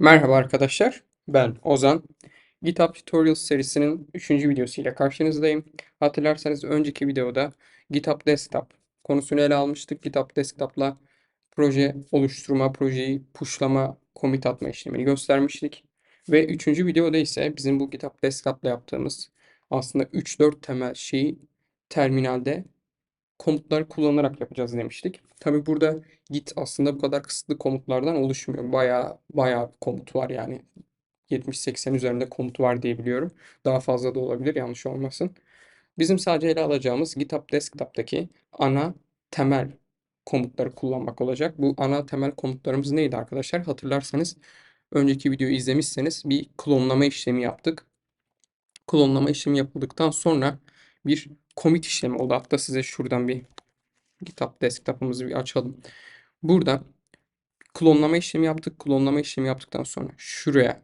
Merhaba arkadaşlar, ben Ozan. GitHub Tutorials serisinin 3. videosuyla karşınızdayım. Hatırlarsanız önceki videoda GitHub Desktop konusunu ele almıştık. GitHub Desktop'la proje oluşturma, projeyi pushlama, commit atma işlemini göstermiştik. Ve 3. videoda ise bizim bu GitHub Desktop'la yaptığımız aslında 3-4 temel şeyi terminalde komutları kullanarak yapacağız demiştik. Tabi burada git aslında bu kadar kısıtlı komutlardan oluşmuyor. Baya baya komut var yani. 70-80 üzerinde komut var diye biliyorum. Daha fazla da olabilir yanlış olmasın. Bizim sadece ele alacağımız GitHub Desktop'taki ana temel komutları kullanmak olacak. Bu ana temel komutlarımız neydi arkadaşlar? Hatırlarsanız önceki videoyu izlemişseniz bir klonlama işlemi yaptık. Klonlama işlemi yapıldıktan sonra bir commit işlemi oldu. Hatta size şuradan bir GitHub desktop'ımızı bir açalım. Burada klonlama işlemi yaptık. Klonlama işlemi yaptıktan sonra şuraya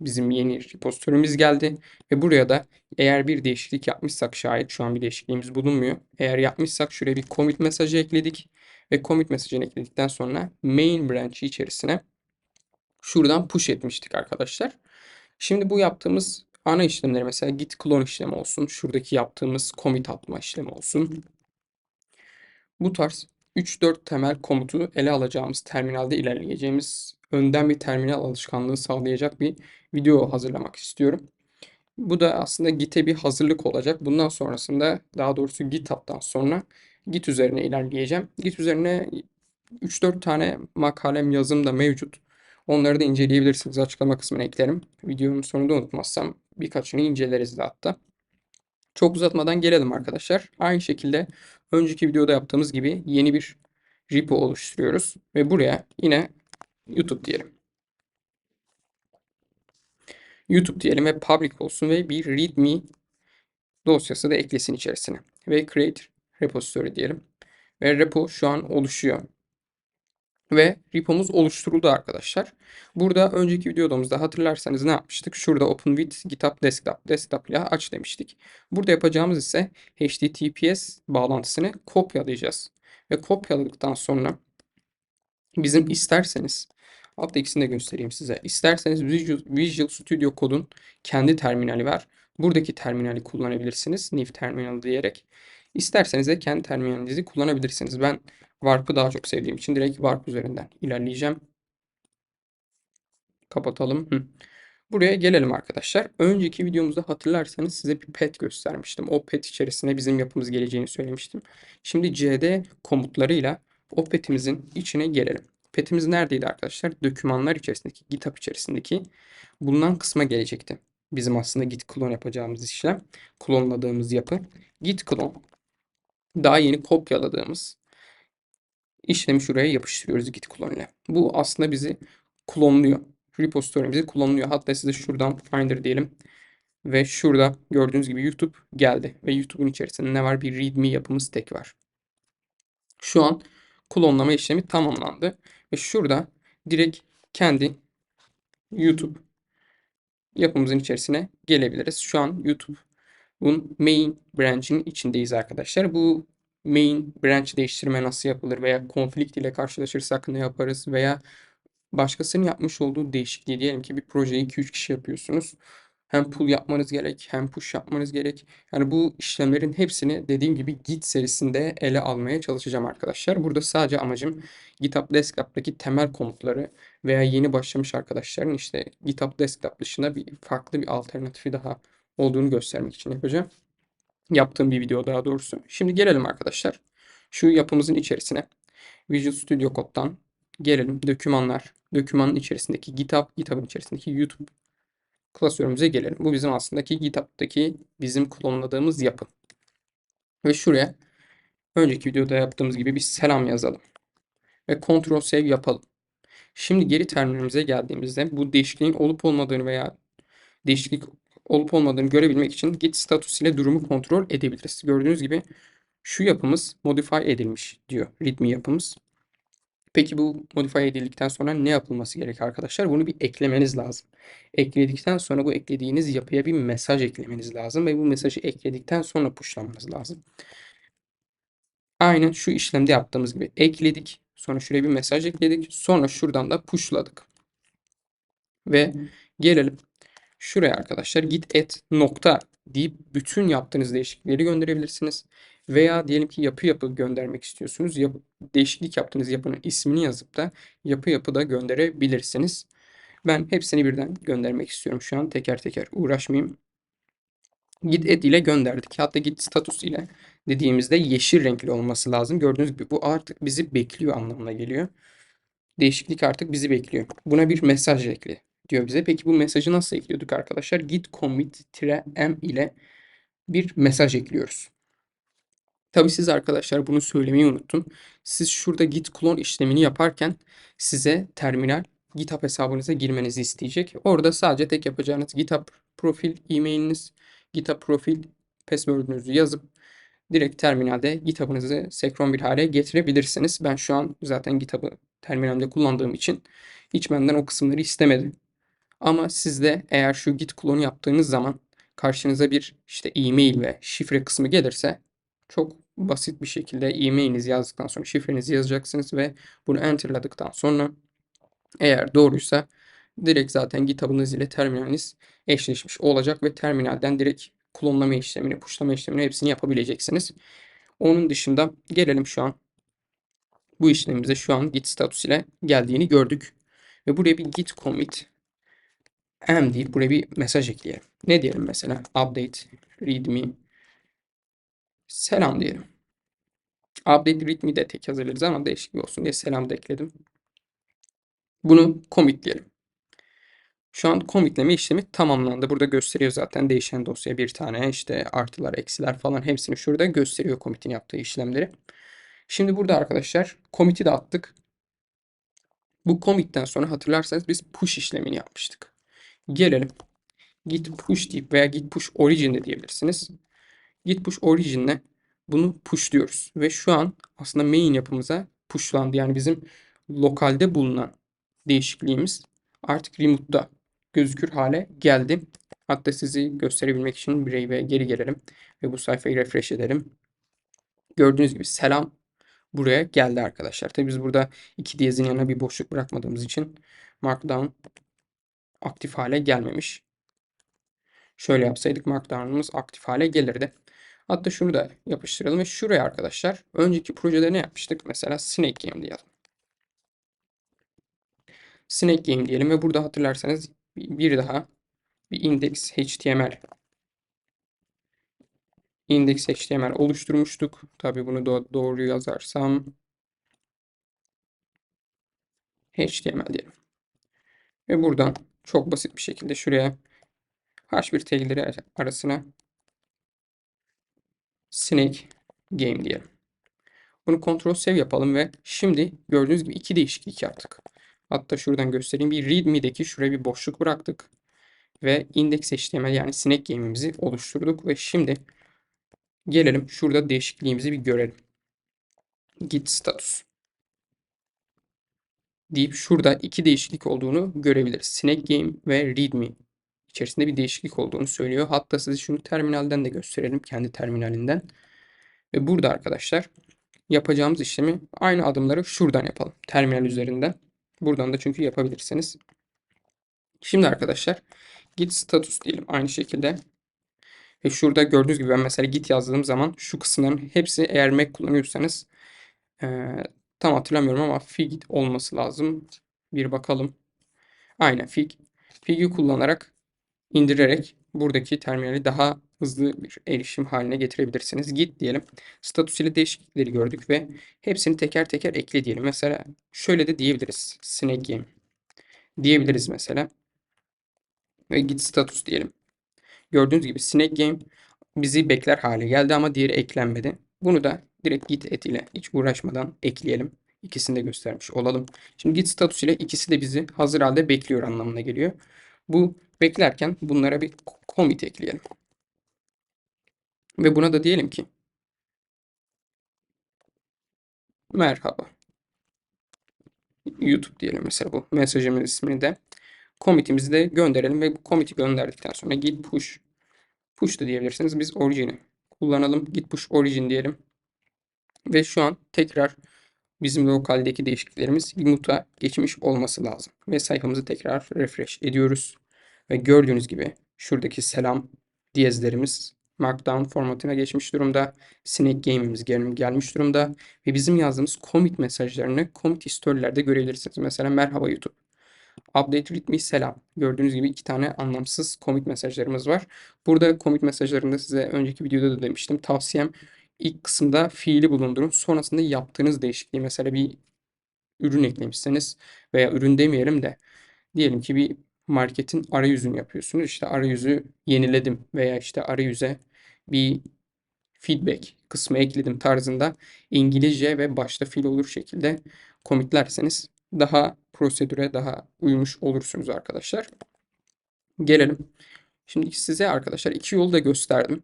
bizim yeni repository'miz geldi ve buraya da eğer bir değişiklik yapmışsak şayet şu an bir değişikliğimiz bulunmuyor. Eğer yapmışsak şuraya bir commit mesajı ekledik ve commit mesajını ekledikten sonra main branch içerisine şuradan push etmiştik arkadaşlar. Şimdi bu yaptığımız ana işlemleri mesela git clone işlemi olsun. Şuradaki yaptığımız commit atma işlemi olsun. Bu tarz 3-4 temel komutu ele alacağımız terminalde ilerleyeceğimiz önden bir terminal alışkanlığı sağlayacak bir video hazırlamak istiyorum. Bu da aslında Git'e bir hazırlık olacak. Bundan sonrasında daha doğrusu GitHub'dan sonra Git üzerine ilerleyeceğim. Git üzerine 3-4 tane makalem yazım da mevcut. Onları da inceleyebilirsiniz. Açıklama kısmına eklerim. Videonun sonunda unutmazsam birkaçını inceleriz de hatta. Çok uzatmadan gelelim arkadaşlar. Aynı şekilde önceki videoda yaptığımız gibi yeni bir repo oluşturuyoruz. Ve buraya yine YouTube diyelim. YouTube diyelim ve public olsun ve bir readme dosyası da eklesin içerisine. Ve create repository diyelim. Ve repo şu an oluşuyor. Ve repomuz oluşturuldu arkadaşlar. Burada önceki videomuzda hatırlarsanız ne yapmıştık? Şurada Open with GitHub Desktop, Desktop ile aç demiştik. Burada yapacağımız ise HTTPS bağlantısını kopyalayacağız. Ve kopyaladıktan sonra bizim isterseniz altta ikisini de göstereyim size. İsterseniz Visual, Studio Code'un kendi terminali var. Buradaki terminali kullanabilirsiniz. New Terminal diyerek. İsterseniz de kendi terminalinizi kullanabilirsiniz. Ben Warp'ı daha çok sevdiğim için direkt Warp üzerinden ilerleyeceğim. Kapatalım. Hı. Buraya gelelim arkadaşlar. Önceki videomuzda hatırlarsanız size bir pet göstermiştim. O pet içerisine bizim yapımız geleceğini söylemiştim. Şimdi cd komutlarıyla o petimizin içine gelelim. Petimiz neredeydi arkadaşlar? Dokümanlar içerisindeki, GitHub içerisindeki bulunan kısma gelecekti. Bizim aslında git clone yapacağımız işlem. Klonladığımız yapı. Git clone daha yeni kopyaladığımız işlemi şuraya yapıştırıyoruz git clone ile. Bu aslında bizi klonluyor. Repository'mizi klonluyor. Hatta size şuradan Finder diyelim. Ve şurada gördüğünüz gibi YouTube geldi. Ve YouTube'un içerisinde ne var? Bir readme yapımız tek var. Şu an klonlama işlemi tamamlandı. Ve şurada direkt kendi YouTube yapımızın içerisine gelebiliriz. Şu an YouTube'un main branch'in içindeyiz arkadaşlar. Bu main branch değiştirme nasıl yapılır veya konflikt ile karşılaşırsak ne yaparız veya başkasının yapmış olduğu değişikliği diyelim ki bir projeyi 2-3 kişi yapıyorsunuz. Hem pull yapmanız gerek hem push yapmanız gerek. Yani bu işlemlerin hepsini dediğim gibi Git serisinde ele almaya çalışacağım arkadaşlar. Burada sadece amacım GitHub Desktop'taki temel komutları veya yeni başlamış arkadaşların işte GitHub Desktop dışında bir farklı bir alternatifi daha olduğunu göstermek için yapacağım. Yaptığım bir video daha doğrusu. Şimdi gelelim arkadaşlar. Şu yapımızın içerisine Visual Studio Code'dan gelelim. Dokümanlar. Dokümanın içerisindeki GitHub, GitHub'ın içerisindeki YouTube klasörümüze gelelim. Bu bizim aslında ki GitHub'daki bizim klonladığımız yapı. Ve şuraya önceki videoda yaptığımız gibi bir selam yazalım. Ve Ctrl Save yapalım. Şimdi geri terminalimize geldiğimizde bu değişikliğin olup olmadığını veya değişiklik olup olmadığını görebilmek için git status ile durumu kontrol edebiliriz. Gördüğünüz gibi şu yapımız modify edilmiş diyor readme yapımız. Peki bu modify edildikten sonra ne yapılması gerek arkadaşlar? Bunu bir eklemeniz lazım. Ekledikten sonra bu eklediğiniz yapıya bir mesaj eklemeniz lazım ve bu mesajı ekledikten sonra pushlamanız lazım. Aynen şu işlemde yaptığımız gibi ekledik. Sonra şuraya bir mesaj ekledik. Sonra şuradan da pushladık. Ve gelelim şuraya arkadaşlar git et nokta deyip bütün yaptığınız değişiklikleri gönderebilirsiniz. Veya diyelim ki yapı yapı göndermek istiyorsunuz. Yap, değişiklik yaptığınız yapının ismini yazıp da yapı yapı da gönderebilirsiniz. Ben hepsini birden göndermek istiyorum şu an. Teker teker uğraşmayayım. Git et ile gönderdik. Hatta git status ile dediğimizde yeşil renkli olması lazım. Gördüğünüz gibi bu artık bizi bekliyor anlamına geliyor. Değişiklik artık bizi bekliyor. Buna bir mesaj ekle diyor bize. Peki bu mesajı nasıl ekliyorduk arkadaşlar? Git commit-m ile bir mesaj ekliyoruz. Tabii siz arkadaşlar bunu söylemeyi unuttum. Siz şurada git clone işlemini yaparken size terminal GitHub hesabınıza girmenizi isteyecek. Orada sadece tek yapacağınız GitHub profil e-mailiniz, GitHub profil password'ünüzü yazıp direkt terminalde GitHub'ınızı senkron bir hale getirebilirsiniz. Ben şu an zaten GitHub'ı terminalimde kullandığım için hiç benden o kısımları istemedi. Ama siz de eğer şu git klonu yaptığınız zaman karşınıza bir işte e-mail ve şifre kısmı gelirse çok basit bir şekilde e-mailinizi yazdıktan sonra şifrenizi yazacaksınız ve bunu enterladıktan sonra eğer doğruysa direkt zaten GitHub'ınız ile terminaliniz eşleşmiş olacak ve terminalden direkt klonlama işlemini, puşlama işlemini hepsini yapabileceksiniz. Onun dışında gelelim şu an bu işlemimize şu an git status ile geldiğini gördük. Ve buraya bir git commit m deyip buraya bir mesaj ekleyelim. Ne diyelim mesela? Update readme selam diyelim. Update readme de tek hazırlarız ama değişik olsun diye selam da ekledim. Bunu commitleyelim. Şu an commitleme işlemi tamamlandı. Burada gösteriyor zaten değişen dosya bir tane işte artılar, eksiler falan hepsini şurada gösteriyor commit'in yaptığı işlemleri. Şimdi burada arkadaşlar commit'i de attık. Bu commit'ten sonra hatırlarsanız biz push işlemini yapmıştık. Gelelim. Git push deyip veya git push origin de diyebilirsiniz. Git push origin'le bunu pushluyoruz. Ve şu an aslında main yapımıza pushlandı. Yani bizim lokalde bulunan değişikliğimiz artık remote'da gözükür hale geldi. Hatta sizi gösterebilmek için ve geri gelelim. Ve bu sayfayı refresh edelim. Gördüğünüz gibi selam buraya geldi arkadaşlar. Tabi biz burada iki diyezin yanına bir boşluk bırakmadığımız için Markdown aktif hale gelmemiş. Şöyle yapsaydık Markdown'ımız aktif hale gelirdi. Hatta şunu da yapıştıralım ve şuraya arkadaşlar önceki projede ne yapmıştık? Mesela Snake Game diyelim. Snake Game diyelim ve burada hatırlarsanız bir daha bir index HTML index HTML oluşturmuştuk. Tabii bunu da doğru yazarsam HTML diyelim. Ve buradan çok basit bir şekilde şuraya H1 tagleri arasına snake game diyelim. Bunu kontrol save yapalım ve şimdi gördüğünüz gibi iki değişiklik yaptık. Hatta şuradan göstereyim. Bir readme'deki şuraya bir boşluk bıraktık. Ve index HTML yani snake game'imizi oluşturduk. Ve şimdi gelelim şurada değişikliğimizi bir görelim. Git status deyip şurada iki değişiklik olduğunu görebiliriz. Snake Game ve Readme içerisinde bir değişiklik olduğunu söylüyor. Hatta size şunu terminalden de gösterelim. Kendi terminalinden. Ve burada arkadaşlar yapacağımız işlemi aynı adımları şuradan yapalım. Terminal üzerinden. Buradan da çünkü yapabilirsiniz. Şimdi arkadaşlar git status diyelim aynı şekilde. Ve şurada gördüğünüz gibi ben mesela git yazdığım zaman şu kısımların hepsi eğer Mac kullanıyorsanız e, tam hatırlamıyorum ama fig olması lazım. Bir bakalım. Aynen fig. Fig'i kullanarak indirerek buradaki terminali daha hızlı bir erişim haline getirebilirsiniz. Git diyelim. Status ile değişiklikleri gördük ve hepsini teker teker ekle diyelim. Mesela şöyle de diyebiliriz. Snake game diyebiliriz mesela. Ve git status diyelim. Gördüğünüz gibi Snake game bizi bekler hale geldi ama diğeri eklenmedi. Bunu da direkt git et ile hiç uğraşmadan ekleyelim. İkisini de göstermiş olalım. Şimdi git status ile ikisi de bizi hazır halde bekliyor anlamına geliyor. Bu beklerken bunlara bir commit ekleyelim. Ve buna da diyelim ki merhaba. YouTube diyelim mesela bu mesajımın ismini de commit'imizi de gönderelim ve bu commit'i gönderdikten sonra git push push da diyebilirsiniz. Biz origin'i kullanalım. Git push origin diyelim. Ve şu an tekrar bizim lokaldeki değişikliklerimiz Remote'a geçmiş olması lazım. Ve sayfamızı tekrar refresh ediyoruz. Ve gördüğünüz gibi şuradaki selam diyezlerimiz Markdown formatına geçmiş durumda. Snake Game'imiz gel- gelmiş durumda. Ve bizim yazdığımız commit mesajlarını commit history'lerde görebilirsiniz. Mesela merhaba YouTube. Update readme selam. Gördüğünüz gibi iki tane anlamsız commit mesajlarımız var. Burada commit mesajlarında size önceki videoda da demiştim. Tavsiyem ilk kısımda fiili bulundurun. Sonrasında yaptığınız değişikliği mesela bir ürün eklemişseniz veya ürün demeyelim de diyelim ki bir marketin arayüzünü yapıyorsunuz. İşte arayüzü yeniledim veya işte arayüze bir feedback kısmı ekledim tarzında İngilizce ve başta fiil olur şekilde commitlerseniz daha prosedüre daha uymuş olursunuz arkadaşlar. Gelelim. Şimdi size arkadaşlar iki yolu da gösterdim.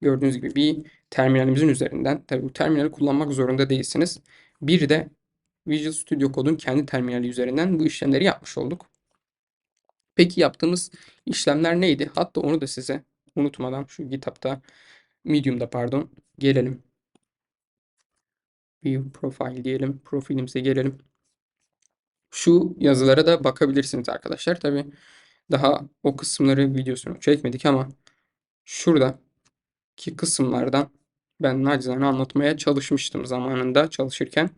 Gördüğünüz gibi bir terminalimizin üzerinden. Tabii bu terminali kullanmak zorunda değilsiniz. Bir de Visual Studio Code'un kendi terminali üzerinden bu işlemleri yapmış olduk. Peki yaptığımız işlemler neydi? Hatta onu da size unutmadan şu GitHub'da, Medium'da pardon, gelelim. View Profile diyelim. Profilimize gelelim. Şu yazılara da bakabilirsiniz arkadaşlar. Tabi daha o kısımları videosunu çekmedik ama şuradaki kısımlardan ben nacizane anlatmaya çalışmıştım zamanında çalışırken.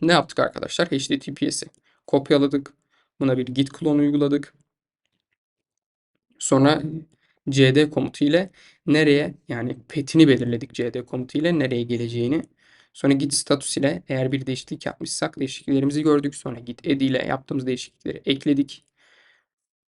Ne yaptık arkadaşlar? HTTPS'i kopyaladık. Buna bir git clone uyguladık. Sonra cd komutu ile nereye yani petini belirledik cd komutu ile nereye geleceğini. Sonra git status ile eğer bir değişiklik yapmışsak değişikliklerimizi gördük. Sonra git ed ile yaptığımız değişiklikleri ekledik.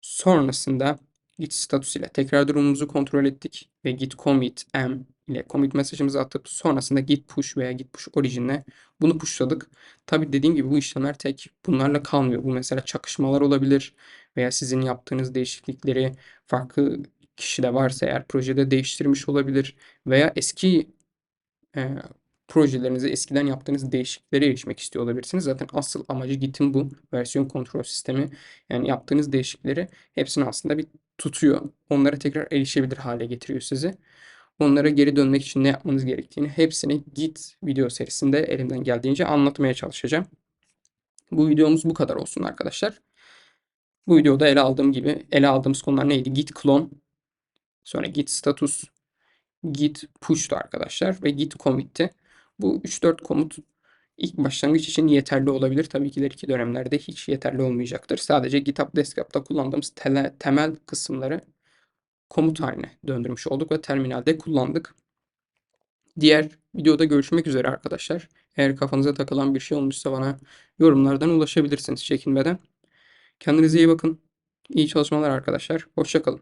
Sonrasında git status ile tekrar durumumuzu kontrol ettik ve git commit m ile commit mesajımızı atıp sonrasında git push veya git push origin'le bunu pushladık. Tabi dediğim gibi bu işlemler tek bunlarla kalmıyor. Bu mesela çakışmalar olabilir veya sizin yaptığınız değişiklikleri farklı kişi de varsa eğer projede değiştirmiş olabilir veya eski e, projelerinizi eskiden yaptığınız değişikliklere erişmek istiyor olabilirsiniz. Zaten asıl amacı Git'in bu versiyon kontrol sistemi. Yani yaptığınız değişiklikleri hepsini aslında bir tutuyor. Onlara tekrar erişebilir hale getiriyor sizi. Onlara geri dönmek için ne yapmanız gerektiğini hepsini Git video serisinde elimden geldiğince anlatmaya çalışacağım. Bu videomuz bu kadar olsun arkadaşlar. Bu videoda ele aldığım gibi ele aldığımız konular neydi? Git clone, sonra git status, git push'tu arkadaşlar ve git commit'ti. Bu 3-4 komut ilk başlangıç için yeterli olabilir. Tabii ki ileriki dönemlerde hiç yeterli olmayacaktır. Sadece GitHub Desktop'ta kullandığımız tele, temel kısımları komut haline döndürmüş olduk ve terminalde kullandık. Diğer videoda görüşmek üzere arkadaşlar. Eğer kafanıza takılan bir şey olmuşsa bana yorumlardan ulaşabilirsiniz çekinmeden. Kendinize iyi bakın. İyi çalışmalar arkadaşlar. Hoşçakalın.